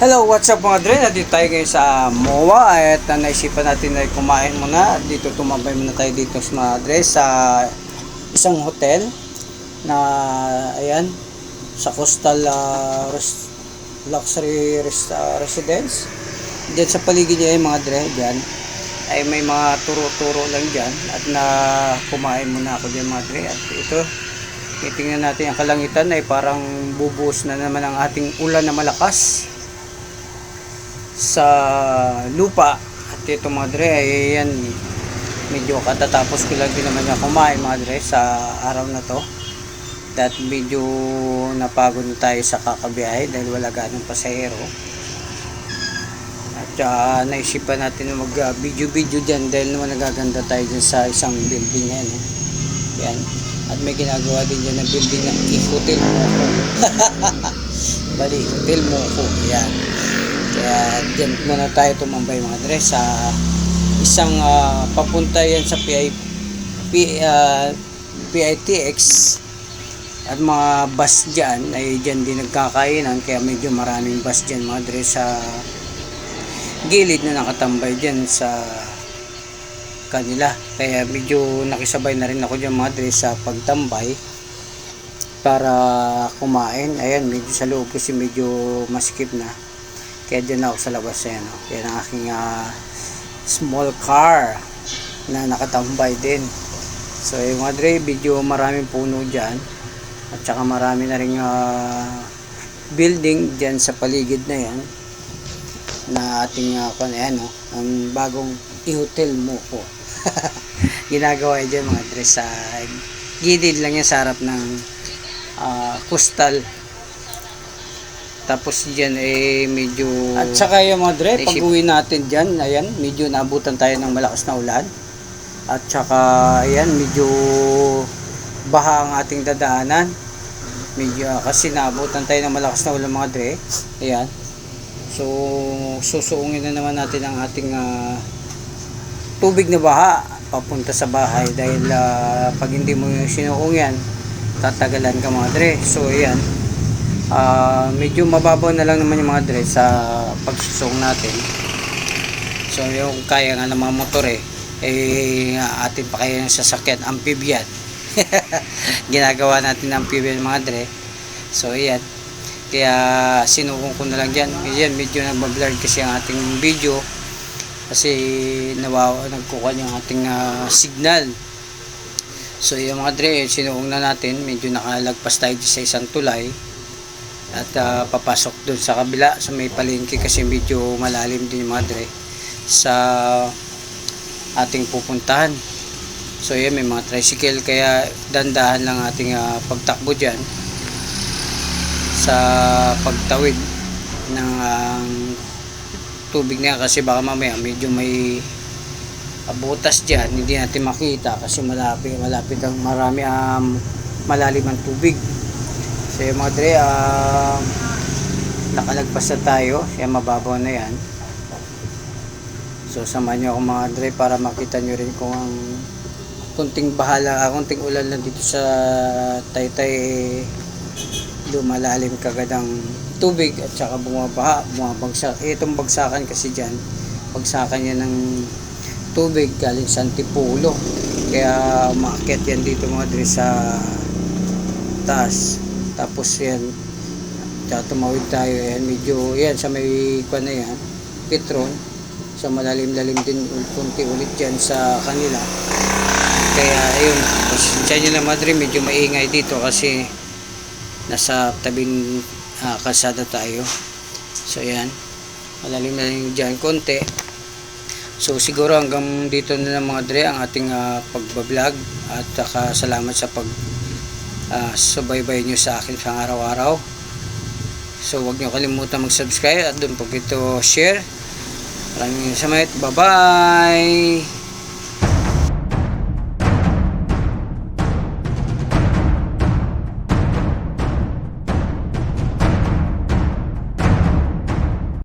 Hello, what's up mga dre? Nandito tayo ngayon sa MOA at uh, naisipan natin na kumain muna. Dito tumambay muna tayo dito sa mga dre sa isang hotel na ayan sa Coastal uh, Res- Luxury Res- uh, Residence. Diyan sa paligid niya yung mga dre, diyan ay may mga turo-turo lang diyan at na kumain muna ako diyan mga dre at ito titingnan natin ang kalangitan ay parang bubuhos na naman ang ating ulan na malakas sa lupa. At ito mga dre ay yan medyo katatapos ko lang din naman na kumain mga dre sa araw na to. At medyo napagod na tayo sa kakabiyahe dahil wala ganong pasahero. At uh, naisipan natin na mag uh, video video dyan dahil naman nagaganda tayo dyan sa isang building yan eh. yan. At may ginagawa din dyan na building ng i-hotel mo bali hotel mo ako yan kaya dyan muna tayo tumambay mga dre sa isang ah, papunta yan sa PI, P, ah, PITX at mga bus dyan ay dyan din nagkakainan kaya medyo maraming bus dyan mga dre sa gilid na nakatambay dyan sa kanila. Kaya medyo nakisabay na rin ako dyan mga dre sa pagtambay para kumain. Ayan medyo sa loob kasi medyo maskip na kaya dyan ako sa labas ayan oh. yan ang aking ah, small car na nakatambay din. So yung mga dre medyo maraming puno dyan. At saka marami na rin ah, building dyan sa paligid na yan na ating uh, ayan oh, ang bagong i-hotel mo po. Ginagawa dyan mga dre sa gilid lang yan sa harap ng ah, coastal tapos dyan eh medyo at saka yung mga dre pag uwi natin dyan ayan medyo naabutan tayo ng malakas na ulan. At saka ayan medyo baha ang ating dadaanan. Medyo ah, kasi naabutan tayo ng malakas na ulan mga dre. Ayan. So susuungin na naman natin ang ating ah, tubig na baha papunta sa bahay dahil ah, pag hindi mo yung sinuong yan tatagalan ka mga dre. So ayan Ah, medyo mababaw na lang naman yung mga dre sa pagsusong natin. So yung kaya nga ng mga motor eh eh atin pa kayo ng sasakyan amphibian. Ginagawa natin ng amphibian mga dre. So ayan. Kaya sinukong ko na lang dyan. Ayan medyo nagbablur kasi ang ating video. Kasi nawawa nagkukuha yung ating ah, signal. So yung mga dre sinuong na natin. Medyo nakalagpas tayo sa isang tulay at ah, papasok dun sa kabila sa may palengke kasi medyo malalim din yung mga dre sa ating pupuntahan. So yan may mga tricycle. Kaya dandahan lang ating ah, pagtakbo dyan sa pagtawid ng ah, tubig na kasi baka mamaya medyo may butas dyan hindi natin makita kasi malapit malapit ang marami um, malalim ang tubig So yung mga dre, ah, nakalagpas na tayo. Kaya mababaw na yan. So samahan nyo ako mga dre para makita nyo rin kung ang kunting bahala, ah, kunting ulan lang dito sa Taytay eh, lumalalim kagad ang tubig at saka bumabaha, bumabagsak. Eh, itong bagsakan kasi dyan, bagsakan yan ng tubig galing sa Antipolo. Kaya umakyat yan dito mga dre sa taas tapos yan tsaka tumawid tayo yan medyo yan sa may kwan na yan Petron. Sa malalim-lalim din kunti ulit yan sa kanila. Kaya ayun sa inyo na madre medyo maingay dito kasi nasa tabing ah, kalsada tayo. So yan malalim-lalim dyan konti. So siguro hanggang dito na lang mga dre ang ating ah, pagbablog. At saka salamat sa pag uh, subaybay nyo sa akin pang araw-araw. So, huwag nyo kalimutan mag-subscribe at doon pag ito share. Maraming salamat. Bye-bye!